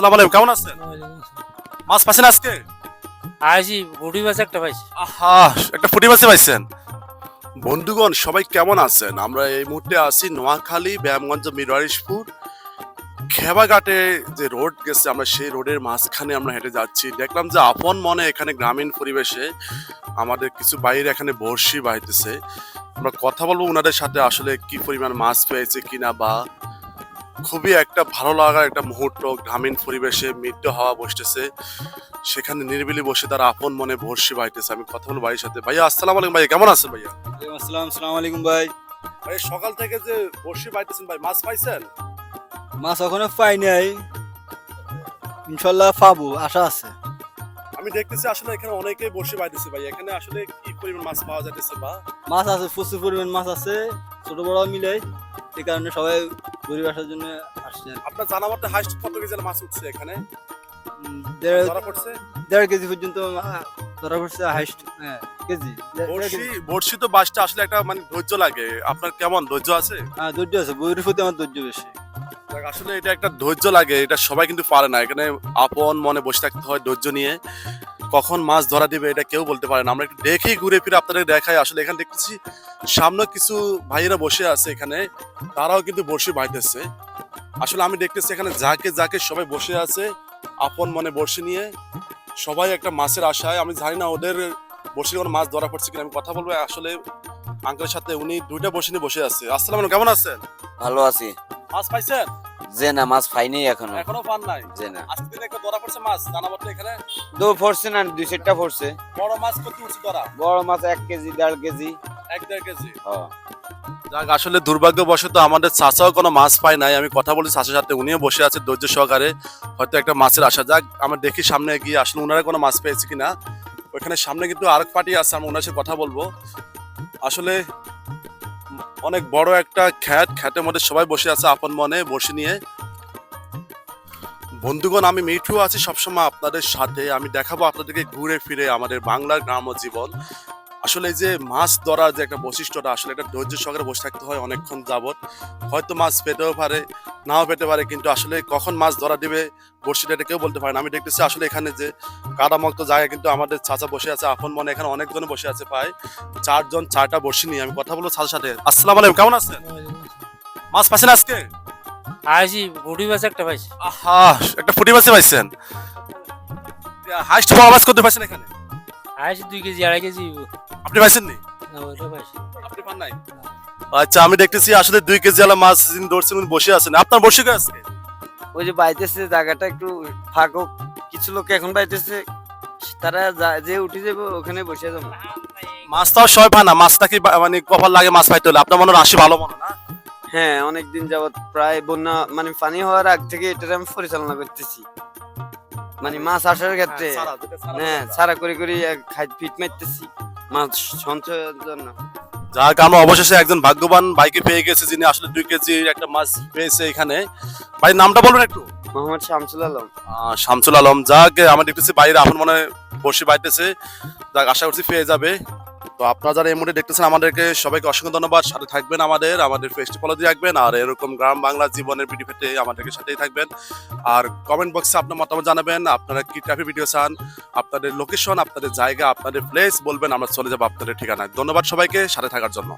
আসসালামু আলাইকুম কেমন আছেন? মাছ পাচ্ছেন আজকে? আইসি গুড়ি মাছ একটা পাইছি। আহা একটা ফুটি মাছে পাইছেন। বন্ধুগণ সবাই কেমন আছেন? আমরা এই মুহূর্তে আছি নোয়াখালী ব্যায়ামগঞ্জ মিরওয়ারিশপুর খেবাঘাটে যে রোড গেছে আমরা সেই রোডের মাঝখানে আমরা হেঁটে যাচ্ছি। দেখলাম যে আপন মনে এখানে গ্রামীণ পরিবেশে আমাদের কিছু বাইরে এখানে বড়শি বাইতেছে। আমরা কথা বলব ওনাদের সাথে আসলে কি পরিমাণ মাছ পেয়েছে কিনা বা খুবই একটা ভালো লাগার একটা মুহূর্ত গ্রামীণ পরিবেশে মৃত্যু হাওয়া বসতেছে। সেখানে নিরিবিলি বসে তার আপন মনে বর্ষি বাইতেছে আমি কথা বলব ভাইয়ের সাথে। ভাইয়া আসসালাম আলাইকুম ভাই কেমন আছেন ভাইয়া? আসসালাম আসসালামু আলাইকুম ভাই। ভাই সকাল থেকে যে বর্ষি বাইতেছেন ভাই মাছ পাইছেন? মাছ এখনও পাই নাই। ইনশাল্লাহ পাবো আশা আছে। আমি দেখতেছি আসলে এখানে অনেকেই বর্ষি বাইতেছে ভাই। এখানে আসলে কি পরিমাণ মাছ পাওয়া যাইতেছে বা? মাছ আছে প্রচুর পরিমাণ মাছ আছে। ছোট বড় মিলে। এই কারণে সবাই আসার জন্য আসছে আর আপনার জানা মতে হাইস্ট কত মাছ উঠছে এখানে? ধরা পড়ছে? দেড় কেজি পর্যন্ত ধরা পড়ছে হাইস্ট হ্যাঁ কেজি। দেড় বর্ষি তো বাসটা আসলে একটা মানে ধৈর্য লাগে। আপনার কেমন ধৈর্য আছে? হ্যাঁ ধৈর্য আছে। বইয়ের প্রতি আমার ধৈর্য বেশি। আসলে এটা একটা ধৈর্য লাগে এটা সবাই কিন্তু পারে না। এখানে আপন মনে বসে থাকতে হয় ধৈর্য নিয়ে। কখন মাছ ধরা দিবে এটা কেউ বলতে পারে না। আমরা একটু দেখেই ঘুরে ফিরে আপনাদের দেখাই। আসলে এখানে দেখতেছি সামনে কিছু ভাইয়েরা বসে আছে এখানে। তারাও কিন্তু বসে বাইতেছে। আসলে আমি দেখতেছি এখানে যাকে যাকে সবাই বসে আছে আপন মনে বসে নিয়ে। সবাই একটা মাছের আশায়। আমি জানি না ওদের বসে কোনো মাছ ধরা পড়ছে কিনা আমি কথা বলব। আসলে আঙ্কেলের সাথে উনি দুইটা বসে নিয়ে বসে আছে। আসসালাম কেমন আছেন? ভালো আছি। মাছ পাইছেন? যে না মাছ পাইনি এখনও। এখনও পান নাই? যে না। আজকে দিনে একটা ধরা পড়ছে মাছ জানা বলতে এখানে? দো পড়ছে না দুই পড়ছে। বড় মাছ কত উঁচু ধরা বড় মাছ এক কেজি দেড় কেজি। এক দেড় কেজি? ও যাক আসলে দুর্ভাগ্যবশত আমাদের চাচাও কোনো মাছ পায় নাই। আমি কথা বলি চাচার সাথে উনিও বসে আছে ধৈর্য সহকারে। হয়তো একটা মাছের আশা। যাক আমরা দেখি সামনে গিয়ে আসলে ওনারা কোনো মাছ পেয়েছে কিনা? ওইখানে সামনে কিন্তু আরেক পার্টি আছে আমি ওনার সাথে কথা বলব। আসলে অনেক বড় একটা খ্যাত, খ্যাতের মধ্যে সবাই বসে আছে আপন মনে, বসে নিয়ে। বন্ধুগণ, আমি মিঠু আছি সবসময় আপনাদের সাথে। আমি দেখাবো আপনাদেরকে ঘুরে ফিরে আমাদের বাংলার গ্রাম্য জীবন। আসলে যে মাছ ধরার যে একটা বৈশিষ্ট্যটা, আসলে একটা ধৈর্য সহকারে বসে থাকতে হয় অনেকক্ষণ যাবত হয়তো মাছ পেতেও পারে। নাও পেতে পারে কিন্তু আসলে কখন মাছ ধরা দিবে বড়শিটা এটা কেউ বলতে পারে না। আমি দেখতেছি আসলে এখানে যে কাদামুক্ত জায়গায় কিন্তু আমাদের চাচা বসে আছে আপন মনে এখানে অনেকজন বসে আছে প্রায় চারজন চারটা বসে নিয়ে। আমি কথা বলব চাচার সাথে। আসসালাম আলাইকুম কেমন আছেন? মাছ পাচ্ছেন আজকে? আইসি গুড়ি মাছ একটা পাইছি। আহা একটা ফুটি মাছ পাইছেন। হাইস্ট মাছ করতে পারছেন এখানে? আইসি দুই কেজি আড়াই কেজি। আপনি পাইছেন নি না ওইটা পাইছি। আপনি পান নাই? আচ্ছা আমি দেখতেছি আসলে দুই কেজি আলা মাছ ধরছেন উনি বসে আছেন। আপনার বসে কে আজকে ওই যে বাইতেছে জায়গাটা একটু ফাঁক কিছু লোক এখন বাইতেছে তারা যে উঠে যাবে ওখানে বসে যাব। মাছ তাও সবাই পায় না মাছটা কি মানে কপাল লাগে মাছ পাইতে হলে? আপনার মনে হয় রাশি ভালো মনে না? হ্যাঁ অনেক দিন যাবত প্রায় বন্যা মানে পানি হওয়ার আগ থেকে এটা আমি পরিচালনা করতেছি। মানে মাছ আসার ক্ষেত্রে হ্যাঁ সারা করে করে এক খাই- ফিট মারতেছি মাছ সঞ্চয়ের জন্য। যাক আমরা অবশেষে একজন ভাগ্যবান ভাইকে পেয়ে গেছে যিনি আসলে দুই কেজি একটা মাছ পেয়েছে এখানে। ভাই নামটা বলুন একটু? মোহাম্মদ শামসুল আলম। আহ, শামসুল আলম। যাক আমার দেখতেছি বাইরে আপন মনে বসে বাইতেছে। যাক আশা করছি পেয়ে যাবে। তো আপনারা যারা এই মুহূর্তে দেখতেছেন আমাদেরকে সবাইকে অসংখ্য ধন্যবাদ। সাথে থাকবেন আমাদের আমাদের ফেসটি দিয়ে রাখবেন আর এরকম গ্রাম বাংলা জীবনের ভিডিও পেতে আমাদেরকে সাথেই থাকবেন। আর কমেন্ট বক্সে আপনার মতামত জানাবেন, আপনারা কি ট্রাফিক ভিডিও চান, আপনাদের লোকেশন আপনাদের জায়গা, আপনাদের প্লেস বলবেন, আমরা চলে যাব আপনাদের ঠিকানায়। ধন্যবাদ সবাইকে, সাথে থাকার জন্য।